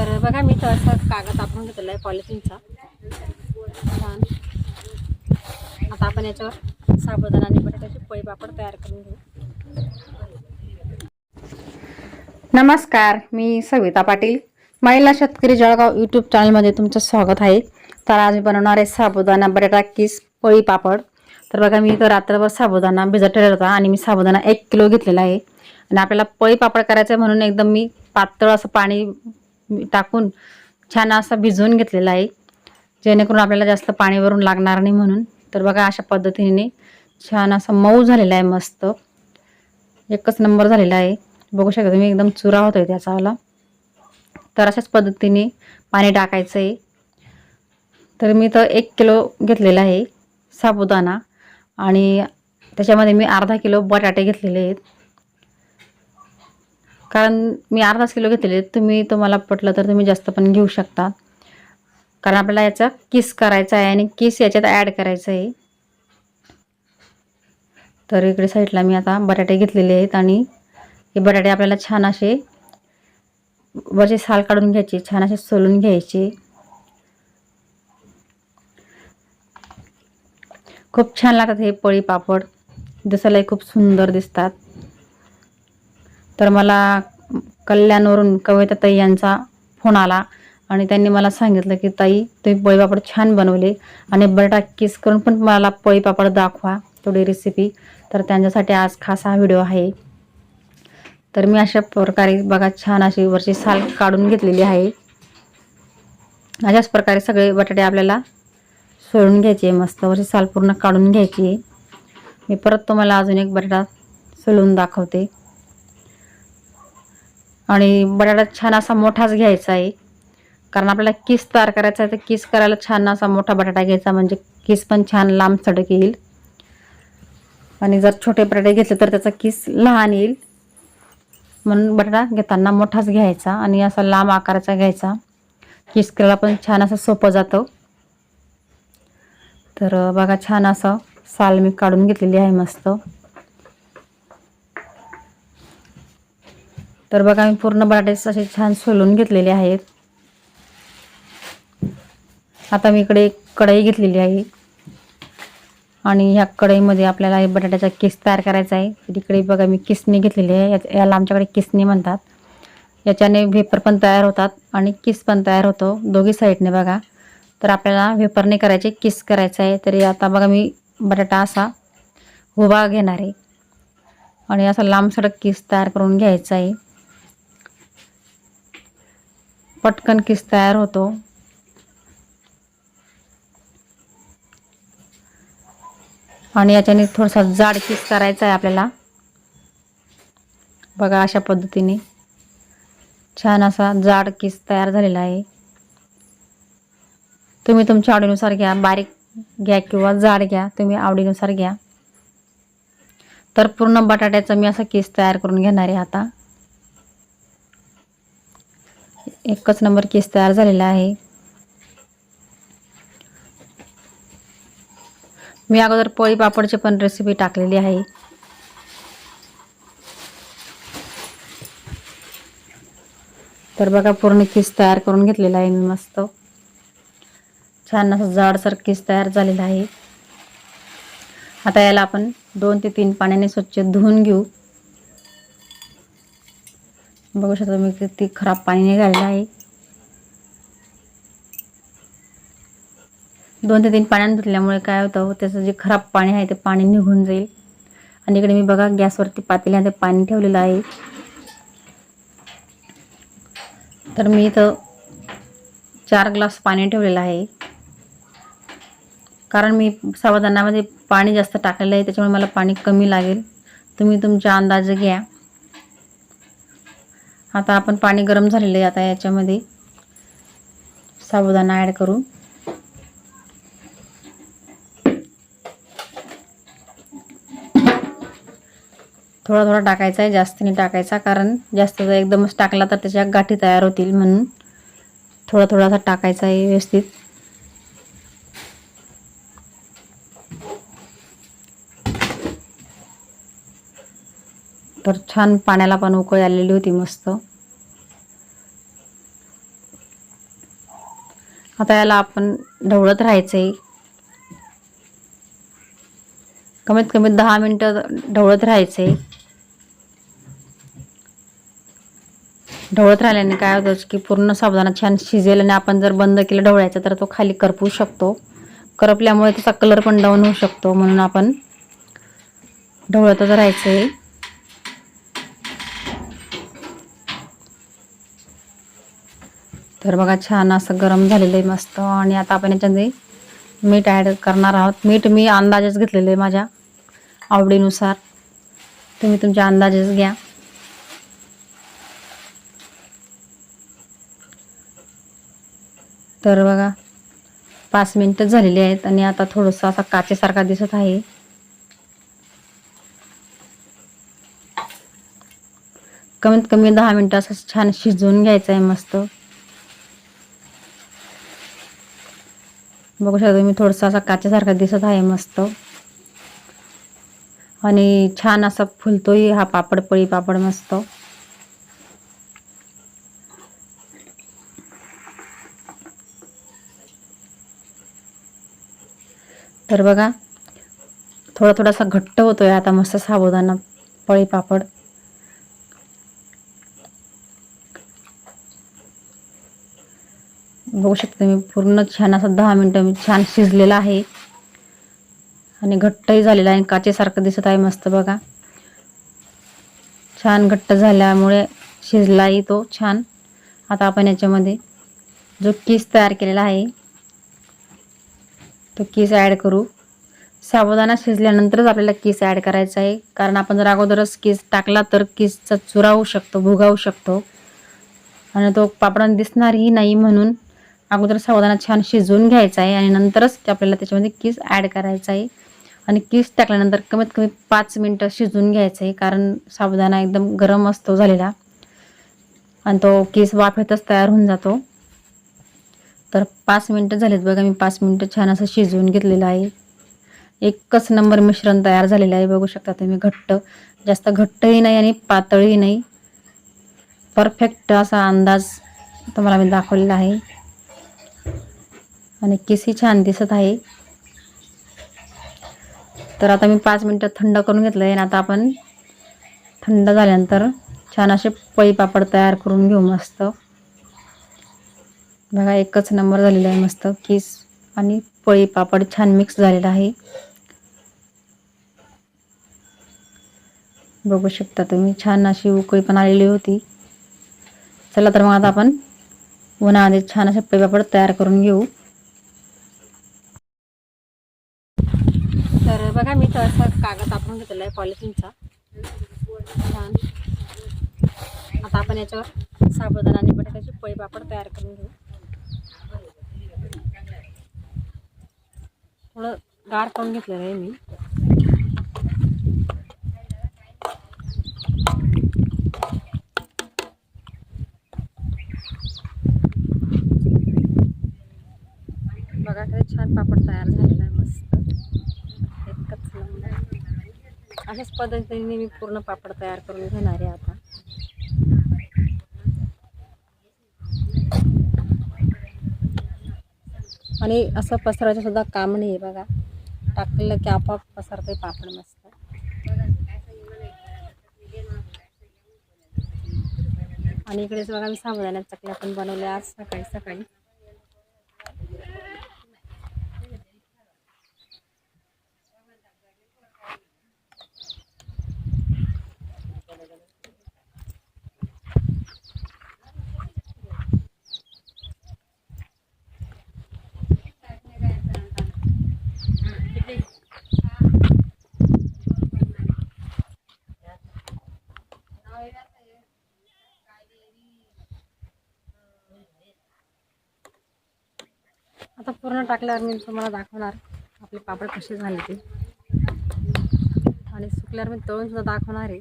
तर बघा मी तर असं कागद आपण घेतलेला आहे पॉलिथिनचा छान. आता आपण याच्यावर साबुदाणा आणि बटाट्याची पोळी पापड तयार करून घेऊ. नमस्कार मी सविता पाटील. महिला शेतकरी जळगाव यूट्यूब चॅनलमध्ये तुमचं स्वागत आहे. तर आज मी बनवणार आहे साबुदाणा बटाटा किस पोळी पापड. तर बघा मी रात्रभर साबुदाणा भिजत ठेवला होता आणि मी साबुदाणा एक किलो घेतलेला आहे. आणि आपल्याला पोळी पापड करायचं आहे म्हणून एकदम मी पातळ असं पाणी टाकून छान असा भिजवून घेतलेला आहे. जेणेकरून आपल्याला जास्त पाणीवरून लागणार नाही म्हणून. तर बघा अशा पद्धतीने छान असा मऊ झालेला आहे मस्त. एकच नंबर झालेला आहे. बघू शकता तुम्ही एकदम चुरा होतोय त्याचावाला. तर अशाच पद्धतीने पाणी टाकायचं आहे तर मी तर एक किलो घेतलेला आहे साबुदाणा. आणि त्याच्यामध्ये मी अर्धा किलो बटाटे घेतलेले आहेत. कारण मी अर्धाच किलो घेतलेले आहेत तुम्ही तुम्हाला पटलं तर तुम्ही जास्त पण घेऊ शकता. कारण आपल्याला याचा किस करायचा आहे आणि किस याच्यात ॲड करायचं आहे. तर इकडे साईडला मी आता बटाटे घेतलेले आहेत आणि हे बटाटे आपल्याला छान असे वरचे साल काढून घ्यायचे छान असे सोलून घ्यायचे. खूप छान लागतात हे पळी पापड. दिसायलाही खूप सुंदर दिसतात. तर मला कल्याणवरून कविता ताई यांचा फोन आला आणि त्यांनी मला सांगितलं की ताई तुम्ही पोळीपापड छान बनवले आणि बटाटा किस करून पण मला पोळीपापड दाखवा थोडी रेसिपी तर त्यांच्यासाठी आज खास हा व्हिडिओ आहे. तर मी अशा प्रकारे बघा छान अशी वरची साल काढून घेतलेली आहे. अशाच प्रकारे सगळे बटाटे आपल्याला सोडून घ्यायचे मस्त वरची साल पूर्ण काढून घ्यायची. मी परत तुम्हाला अजून एक बटाटा सोलून दाखवते. आणि बटाटा छान असा मोठाच घ्यायचा आहे. कारण आपल्याला किस तयार करायचा आहे तर किस करायला छान असा मोठा बटाटा घ्यायचा म्हणजे किस पण छान लांब सडक येईल. आणि जर छोटे बटाटे घेतले तर त्याचा किस लहान येईल. म्हणून बटाटा घेताना मोठाच घ्यायचा आणि असा लांब आकाराचा घ्यायचा. किस करायला पण छान असं सोपं जातं. तर बघा छान असं साल मी काढून घेतलेली आहे मस्त. तर बघा मी पूर्ण बटाटे असे छान सोलून घेतलेले आहेत. आता मी इकडे एक कढई घेतलेली आहे. आणि ह्या कढईमध्ये आपल्याला बटाट्याचा किस तयार करायचा आहे. इकडे बघा मी किसणी घेतलेली आहे. याला आमच्याकडे किसणी म्हणतात. याच्याने व्हेपर पण तयार होतात आणि किस पण तयार होतो दोघी साईडने बघा. तर आपल्याला व्हेपरने करायचे किस करायचं आहे. तरी आता बघा मी बटाटा असा उभा घेणार आहे. आणि असा लांब सडक किस तयार करून घ्यायचा आहे. पटकन किस तयार होतो आणि याच्याने थोडासा जाड किस करायचा आहे आपल्याला। बघा अशा पद्धतीने छान असा जाड किस तयार झालेला आहे। तुम्ही तुमच्या आवडीनुसार घ्या बारीक घ्या किंवा जाड घ्या तुम्ही आवडीनुसार घ्या। तर पूर्ण बटाट्याचा मी असा केस तयार करून घेणार आहे आता। एकच नंबर केस तयार झालेला आहे. मी अगोदर पोळी पापडची पण रेसिपी टाकलेली आहे. तर बघा पूर्ण केस तयार करून घेतलेला आहे मी मस्त. छान असं जाडसर केस तयार झालेला आहे. आता याला आपण दोन ते तीन पाण्याने स्वच्छ धुवून घेऊ. बघू शकता मी किती खराब पाणी निघालेलं आहे. दोन ते तीन पाण्याने धुतल्यामुळे काय होतं त्याचं जे खराब पाणी आहे ते पाणी निघून जाईल. आणि इकडे मी बघा गॅसवरती पातेल्यामध्ये पाणी ठेवलेलं आहे. तर मी इथं चार ग्लास पाणी ठेवलेलं आहे. कारण मी सावधानामध्ये पाणी जास्त टाकलेलं आहे त्याच्यामुळे मला पाणी कमी लागेल. तुम्ही तुमच्या अंदाजे घ्या. आता आपण पाणी गरम झालेलं आहे आता याच्यामध्ये. साबुदाणा ॲड करू थोडा थोडा टाकायचा आहे जास्तीने टाकायचा कारण जास्त जर एकदमच टाकला तर त्याच्या गाठी तयार होतील म्हणून. थोडा थोडासा टाकायचा आहे व्यवस्थित. तर छान पाण्याला पण उकळी आलेली होती मस्त. आता याला आपण ढवळत राहायचं आहे कमीत कमी दहा मिनटं ढवळत राहायचं आहे ढवळत राहिल्याने काय होतं की पूर्ण साबुदाणा छान शिजेल आणि आपण जर बंद केलं ढवळायचं तर तो खाली करपू शकतो. करपल्यामुळे त्याचा कलर पण डाऊन होऊ शकतो म्हणून आपण ढवळतच राहायचं आहे तर बघा छान असं गरम झालेलं आहे मस्त. आणि आता आपण याच्यामध्ये मीठ ॲड करणार आहोत. मीठ मी अंदाजेच घेतलेलं आहे माझ्या आवडीनुसार. तुम्ही तुमच्या अंदाजेच घ्या. तर बघा पाच मिनटं झालेली आहेत आणि आता थोडंसं असा काचेसारखा दिसत आहे. कमीत कमी दहा मिनटं असं छान शिजवून घ्यायचं आहे मस्त. बघू शकता तुम्ही थोडंसं असा काचेसारखा दिसत आहे मस्त. आणि छान असा फुलतोही हा पापड पळी पापड मस्त. तर बघा थोडा थोडासा घट्ट होतोय आता मस्त साबुदाणा पळी पापड. बघू शकता मी पूर्ण छान असं दहा मिनटं मी छान शिजलेला आहे. आणि घट्टही झालेला आहे काचेसारखं दिसत आहे मस्त बघा. छान घट्ट झाल्यामुळे शिजलाही तो छान. आता आपण याच्यामध्ये जो किस तयार केलेला आहे तो किस ॲड करू. साबुदाणा शिजल्यानंतरच आपल्याला किस ॲड करायचा आहे. कारण आपण जर अगोदरच किस टाकला तर किसचा चुरा होऊ शकतो भुगावू शकतो. आणि तो पापडान दिसणारही नाही म्हणून अगोदर साबुदाणा छान शिजवून घ्यायचा आहे आणि नंतरच ते आपल्याला त्याच्यामध्ये किस ॲड करायचा आहे. आणि किस टाकल्यानंतर कमीत कमी पाच मिनटं शिजवून घ्यायचं आहे कारण साबुदाणा एकदम गरम असतो झालेला. आणि तो केस वाफेतच तयार होऊन जातो. तर पाच मिनटं झालेत बघा मी पाच मिनटं छान असं शिजवून घेतलेलं आहे. एकच नंबर मिश्रण तयार झालेलं आहे बघू शकता तुम्ही घट्ट. जास्त घट्टही नाही आणि पातळही नाही. परफेक्ट असा अंदाज तुम्हाला मी दाखवलेला आहे. आणि किसही छान दिसत आहे. तर आता मी पाच मिनटं थंड करून घेतलं आहे आणि आता आपण थंड झाल्यानंतर छान असे पळी पापड तयार करून घेऊ मस्त. बघा एकच नंबर झालेला आहे मस्त किस आणि पळी पापड छान मिक्स झालेला आहे. बघू शकता तुम्ही छान अशी उकळी पण आलेली होती. चला तर मग आता आपण उन्हामध्ये छान असे पळी पापड तयार करून घेऊ. तर बघा मी तर कागद आपण घेतलेला आहे पॉलिथिनचा छान. आता आपण याच्यावर साबुदाणा आणि बटाट्याचे पोळी पापड तयार करून घेऊ. थोडं गार करून घेतलेलं आहे मी. बघा छान पापड तयार झालेला आहे मस्त एकच नंबर अशाच पद्धतीने मी पूर्ण पापड तयार करून घेणार आहे आता. आणि असं पसरायचं सुद्धा काम नाही आहे बघा. टाकलेलं की आपोआप पसरते पापड मस्त. आणि इकडेच बघा मी साबुदाण्यात चकल्या पण बनवल्या आज सकाळी सकाळी आता पूर्ण टाकल्यावर मी तुम्हाला दाखवणार आपले पापड कसे झाले ते. आणि सुकल्यावर मी तळून सुद्धा दाखवणार आहे.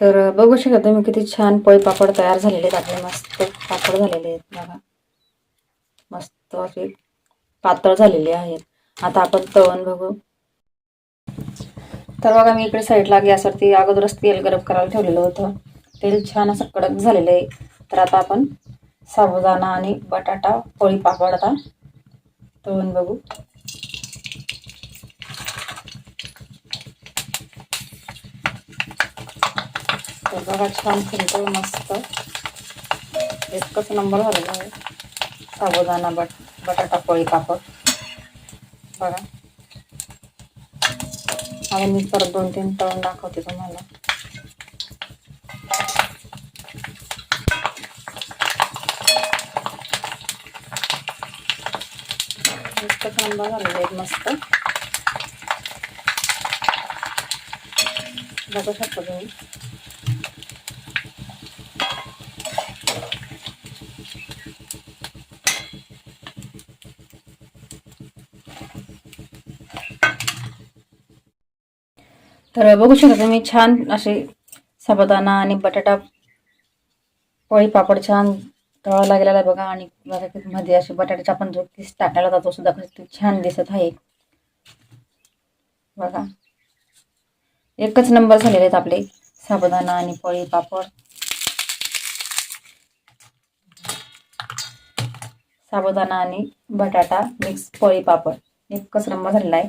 तर बघू शकता तुम्ही किती छान पोळी पापड तयार झालेले आहेत. आपले मस्त पापड झालेले आहेत बघा. मस्त असे पातळ झालेले आहेत. आता आपण तळण बघू. तर बघा मी इकडे साईडला गॅसवरती अगोदरच तेल गरम करायला ठेवलेलं होतं. तेल छान असं कडक झालेलं आहे. तर आता आपण साबुदाणा आणि बटाटा पोळी पापड आता तळून बघू. तर बघा छान फुलतो मस्त. एकच नंबर झालेला आहे. साबुदाणा बट बटाटा पोळी पापड. बघा. आणि मी परत दोन तीन तळून दाखवते तुम्हाला. एकच नंबर झालेला एक मस्त. बघू शकता तुम्ही. तर बघू शकता तुम्ही छान असे साबुदाणा आणि बटाटा पोळी पापड छान तळा गेलेला आहे बघा. आणि मध्ये असे बटाट्याचा आपण जो पीस टाकायला जातो सुद्धा छान दिसत आहे. बघा. एकच नंबर झालेले आहेत आपले साबुदाणा आणि पोळी पापड. साबुदाणा आणि बटाटा मिक्स पोळी पापड. एकच नंबर झालेला आहे.